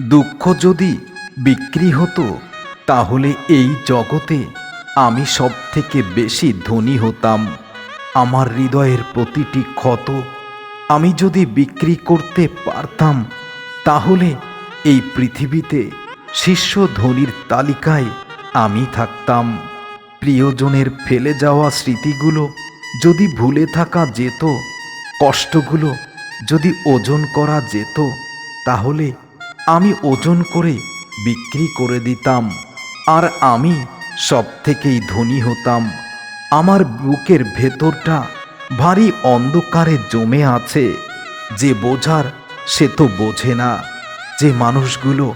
দুঃখ যদি বিক্রি হতো, তাহলে এই জগতে আমি সব থেকে বেশি ধনী হতাম। আমার হৃদয়ের প্রতিটি ক্ষত আমি যদি বিক্রি করতে পারতাম, তাহলে এই পৃথিবীতে শীর্ষ ধনীর তালিকায় আমি থাকতাম। প্রিয়জনের ফেলে যাওয়া স্মৃতিগুলো যদি ভুলে থাকা যেত, কষ্টগুলো যদি ওজন করা যেত, তাহলে আমি ওজন করে বিক্রি করে দিতাম, আর আমি সব থেকেই ধনী হতাম। আমার বুকের ভেতরটা ভারী অন্ধকারে জমে আছে। যে বোঝার সে তো বোঝে না। যে মানুষগুলো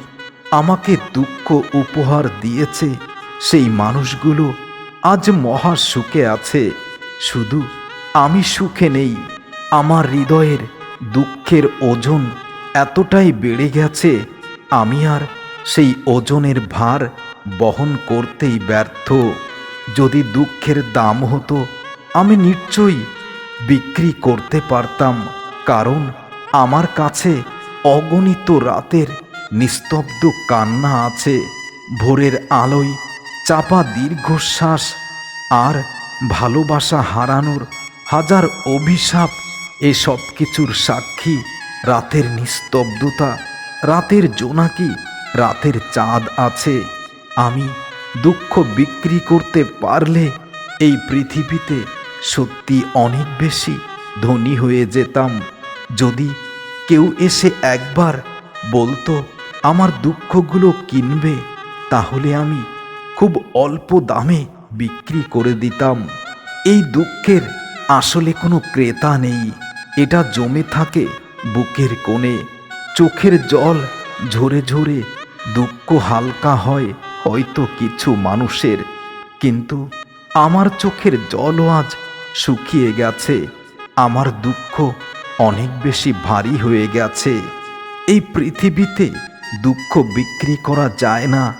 আমাকে দুঃখ উপহার দিয়েছে, সেই মানুষগুলো আজ মহা সুখে আছে। শুধু আমি সুখে নেই, আমার হৃদয়ের দুঃখের ওজন এতটাই বেড়ে গেছে, আমি আর সেই ওজনের ভার বহন করতেই ব্যর্থ। যদি দুঃখের দাম হতো, আমি নিশ্চয়ই বিক্রি করতে পারতাম, কারণ আমার কাছে অগণিত রাতের নিস্তব্ধ কান্না আছে, ভোরের আলোয় চাপা দীর্ঘশ্বাস আর ভালোবাসা হারানোর হাজার অভিশাপ, এসব কিছুর সাক্ষী রাতের নিস্তব্ধতা, রাতের জোনাকি, রাতের চাঁদ আছে। আমি দুঃখ বিক্রি করতে পারলে এই পৃথিবীতে সত্যি অনেক বেশি ধনী হয়ে যেতাম। যদি কেউ এসে একবার বলতো, আমার দুঃখগুলো কিনবে, তাহলে আমি খুব অল্প দামে বিক্রি করে দিতাম। এই দুঃখের আসলে কোনো ক্রেতা নেই। এটা জমে থাকে বুকের কোণে, চোখের জল ঝরে ঝরে, দুঃখ হালকা হয় হয়তো কিছু মানুষের। কিন্তু আমার চোখের জলও আজ শুকিয়ে গেছে, আমার দুঃখ অনেক বেশি ভারী হয়ে গেছে। এই পৃথিবীতে দুঃখ বিক্রি করা যায় না,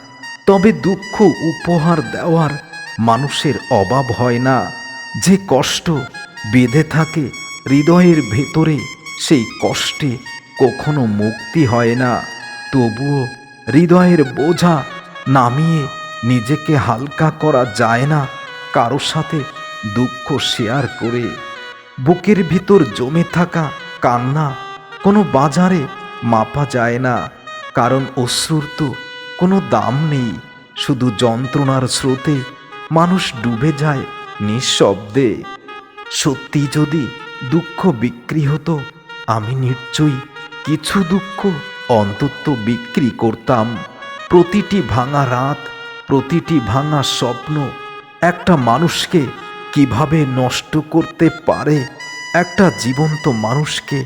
তবে দুঃখ উপহার দেওয়ার মানুষের অভাব হয় না। যে কষ্ট বেঁধে থাকে হৃদয়ের ভেতরে সেই কষ্টে কখনো মুক্তি হয় না। তবুও হৃদয়ের বোঝা নামিয়ে নিজেকে হালকা করা যায় না কারোর সাথে দুঃখ শেয়ার করে। বুকের ভিতর জমে থাকা কান্না কোনো বাজারে মাপা যায় না, কারণ অশ্রুর তো কোনো দাম নেই। শুধু যন্ত্রণার স্রোতে মানুষ ডুবে যায় নিঃশব্দে। সত্যি যদি দুঃখ বিক্রি হতো আমি নিশ্চয়ই কিছু দুঃখ অন্তত বিক্রি করতাম। প্রতিটি ভাঙা রাত, প্রতিটি ভাঙা স্বপ্ন, একটা মানুষকে কীভাবে নষ্ট করতে পারে, একটা জীবন্ত মানুষকে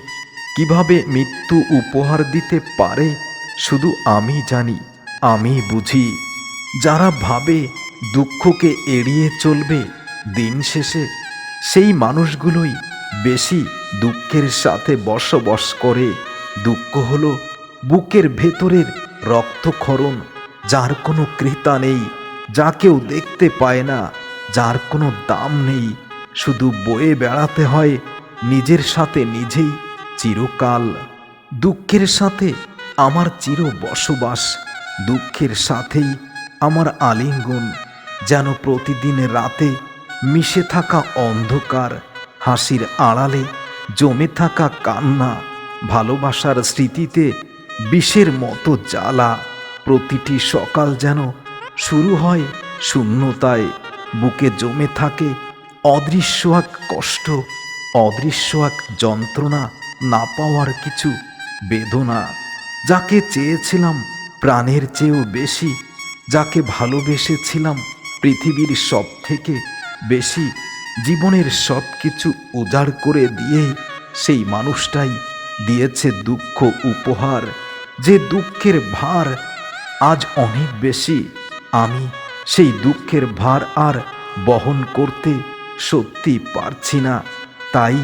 কীভাবে মৃত্যু উপহার দিতে পারে, শুধু আমি জানি, আমি বুঝি। যারা ভাবে দুঃখকে এড়িয়ে চলবে দিন শেষে, সেই মানুষগুলোই বেশি দুঃখের সাথে বসবাস করে। দুঃখ হলো বুকের ভেতরের রক্তক্ষরণ, যার কোনো ক্রেতা নেই, যা কেউ দেখতে পায় না, যার কোনো দাম নেই। শুধু বয়ে বেড়াতে হয় নিজের সাথে নিজেই চিরকাল। দুঃখের সাথে আমার চির বসবাস, দুঃখের সাথেই আমার আলিঙ্গন, যেন প্রতিদিন রাতে মিশে থাকা অন্ধকার, হাসির আড়ালে জমে থাকা কান্না, ভালোবাসার স্মৃতিতে বিষের মতো জ্বালা, প্রতিটি সকাল যেন শুরু হয় শূন্যতায়। বুকে জমে থাকে অদৃশ্য এক কষ্ট, অদৃশ্য এক যন্ত্রণা না পাওয়ার কিছু বেদনা, যাকে চেয়েছিলাম প্রাণের চেয়েও বেশি, যাকে ভালোবেসেছিলাম পৃথিবীর সব থেকে বেশি। জীবনের সব কিছু উজাড় করে দিয়ে সেই মানুষটাই দিয়েছে দুঃখ উপহার। যে দুঃখের ভার আজ অনেক বেশি, আমি সেই দুঃখের ভার আর বহন করতে সত্যি পারছি না। তাই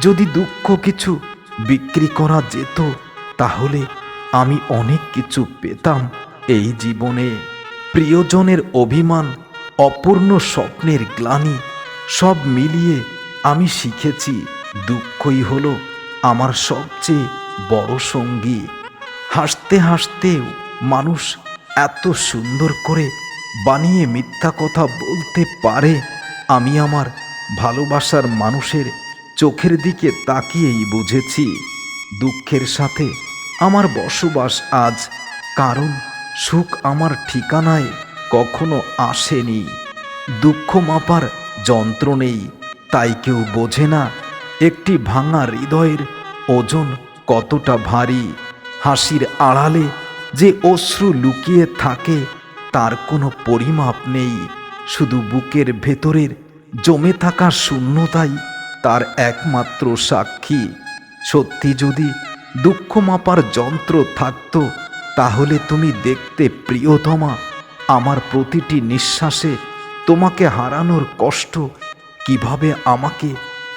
যদি দুঃখ কিছু বিক্রি করা যেত, তাহলে আমি অনেক কিছু পেতাম এই জীবনে। প্রিয়জনের অভিমান, অপূর্ণ স্বপ্নের গ্লানি সব মিলিয়ে আমি শিখেছি দুঃখই হলো আমার সবচেয়ে বড় সঙ্গী। হাসতে হাসতেও মানুষ এত সুন্দর করে বানিয়ে মিথ্যা কথা বলতে পারে, আমি আমার ভালোবাসার মানুষের চোখের দিকে তাকিয়েই বুঝেছি। দুঃখের সাথে আমার বসবাস আজ, কারণ সুখ আমার ঠিকানায় কখনো আসেনি। দুঃখ মাপার যন্ত্র নেই, তাই কেউ বোঝে না একটি ভাঙা হৃদয়ের ওজন কতটা ভারী। হাসির আড়ালে যে অশ্রু লুকিয়ে থাকে, তার কোনো পরিমাপ নেই। শুধু বুকের ভেতরের জমে থাকা শূন্যতাই তার একমাত্র সাক্ষী। সত্যি যদি দুঃখ মাপার যন্ত্র থাকত, তাহলে তুমি দেখতে প্রিয়তমা আমার প্রতিটি নিঃশ্বাসে তোমাকে হারানোর কষ্ট কীভাবে আমাকে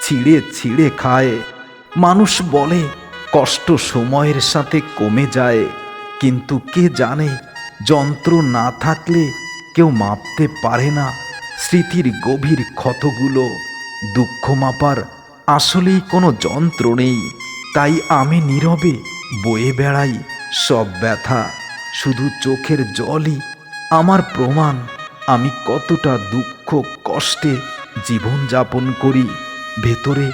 ছিঁড়ে ছিঁড়ে খায়? মানুষ বলে, কষ্ট সময়ের সাথে কমে যায়, কিন্তু কে জানে যন্ত্র না থাকলে কেউ মাপতে পারে না স্মৃতির গভীর ক্ষতগুলো। দুঃখ মাপার আসলেই কোনো যন্ত্র নেই, তাই আমি নীরবে বয়ে বেড়াই সব ব্যথা। শুধু চোখের জলই আমার প্রমাণ আমি কতটা দুঃখ, কষ্টে জীবনযাপন করি, ভেতরে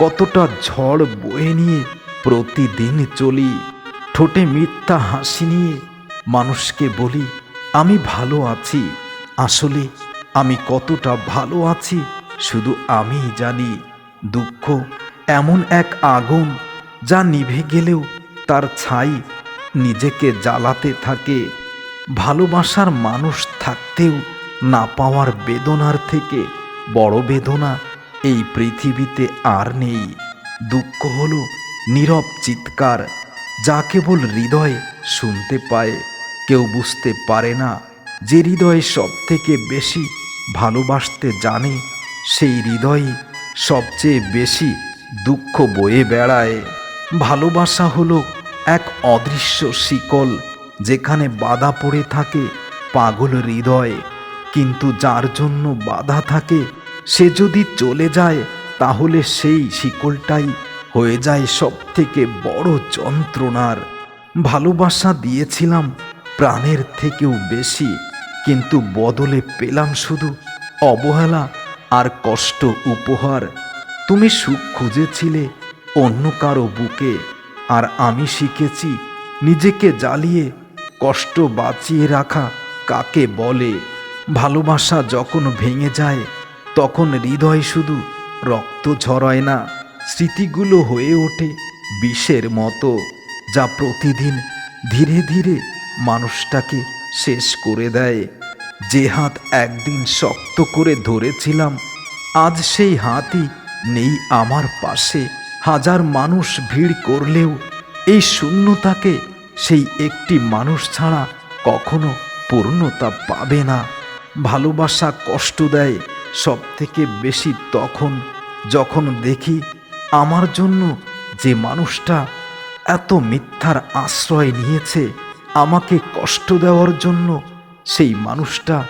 কতটা ঝড় বয়ে নিয়ে প্রতিদিন চলি, ঠোঁটে মিথ্যা হাসি নিয়ে মানুষকে বলি, আমি ভালো আছি, আসলে আমি কতটা ভালো আছি, শুধু আমিই জানি, দুঃখ এমন এক আগুন যা নিভে গেলেও তার ছাই নিজেকে জ্বালাতে থাকে, ভালোবাসার মানুষ থাকতেও না পাওয়ার বেদনার থেকে বড় বেদনা এই পৃথিবীতে আর নেই। দুঃখ হলো নীরব চিৎকার, যা কেবল হৃদয়ে শুনতে পায়। কেউ বুঝতে পারে না যে হৃদয়ে সব থেকে বেশি ভালোবাসতে জানে, সেই হৃদয়ে সবচেয়ে বেশি দুঃখ বয়ে বেড়ায়। ভালোবাসা হলো এক অদৃশ্য শিকল, যেখানে বাধা পড়ে থাকে পাগল হৃদয়। কিন্তু যার জন্য বাধা থাকে, সে যদি চলে যায়, তাহলে সেই শিকলটাই হয়ে যায় সব থেকে বড় যন্ত্রণার। ভালোবাসা দিয়েছিলাম প্রাণের থেকেও বেশি, কিন্তু বদলে পেলাম শুধু অবহেলা আর কষ্ট উপহার। তুমি সুখ খুঁজেছিলে অন্য কারও বুকে, আর আমি শিখেছি নিজেকে জ্বালিয়ে কষ্ট বাঁচিয়ে রাখা কাকে বলে। ভালোবাসা যখন ভেঙে যায়, তখন হৃদয় শুধু রক্ত ঝরায় না, স্মৃতিগুলো হয়ে ওঠে বিষের মতো, যা প্রতিদিন ধীরে ধীরে মানুষটাকে শেষ করে দেয়। যে হাত একদিন শক্ত করে ধরেছিলাম, আজ সেই হাতই নেই আমার পাশে। হাজার মানুষ ভিড় করলেও এই শূন্যতাকে সেই একটি মানুষ ছাড়া কখনো পূর্ণতা পাবে না। ভালোবাসা কষ্ট দেয় সব থেকে বেশি তখন যখন দেখি আমার জন্য যে মানুষটা এত মিথ্যার আশ্রয় নিয়েছে, আমাকে কষ্ট দেওয়ার জন্য সেই মানুষটা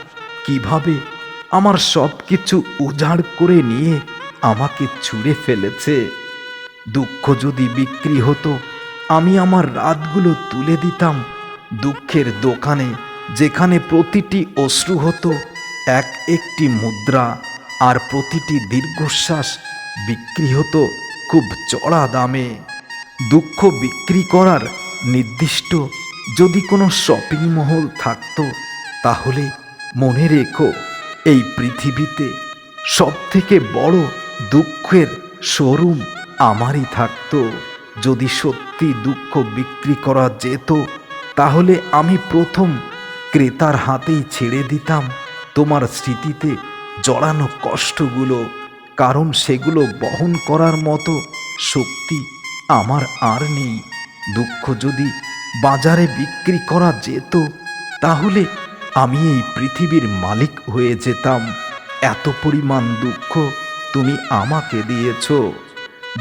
কীভাবে আমার সব কিছু উজাড় করে নিয়ে আমাকে ছুঁড়ে ফেলেছে? দুঃখ যদি বিক্রি হতো, আমি আমার রাতগুলো তুলে দিতাম দুঃখের দোকানে। যেখানে প্রতিটি অশ্রু হতো এক একটি মুদ্রা আর প্রতিটি দীর্ঘশ্বাস বিক্রি হতো খুব চড়া দামে। দুঃখ বিক্রি করার নির্দিষ্ট যদি কোনো শপিং মহল থাকতো, তাহলে মনে রেখো, এই পৃথিবীতে সব থেকে বড় দুঃখের শোরুম আমারই থাকতো। যদি সত্যি দুঃখ বিক্রি করা যেত, তাহলে আমি প্রথম ক্রেতার হাতেই ছেড়ে দিতাম। তোমার স্মৃতিতে জড়ানো কষ্টগুলো, কারণ সেগুলো বহন করার মতো শক্তি আমার আর নেই। দুঃখ যদি বাজারে বিক্রি করা যেত, তাহলে আমি এই পৃথিবীর মালিক হয়ে যেতাম। এত পরিমাণ দুঃখ তুমি আমাকে দিয়েছ।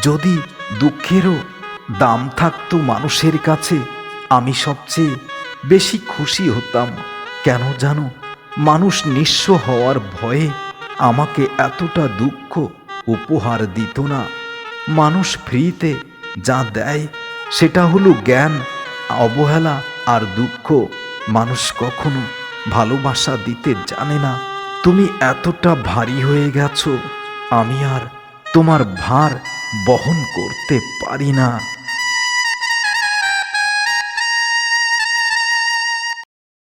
যদি দুঃখেরও দাম থাকতো মানুষের কাছে, আমি সবচেয়ে বেশি খুশি হতাম। কেন জানো? মানুষ নিঃস্ব হওয়ার ভয়ে আমাকে এতটা দুঃখ উপহার দিত না। মানুষ ফ্রিতে যা দেয়, সেটা হলো জ্ঞান, অবহেলা আর দুঃখ। মানুষ কখনো ভালোবাসা দিতে জানে না। তুমি এতটা ভারী হয়ে গেছো, আমি আর তোমার ভার বহন করতে পারি না।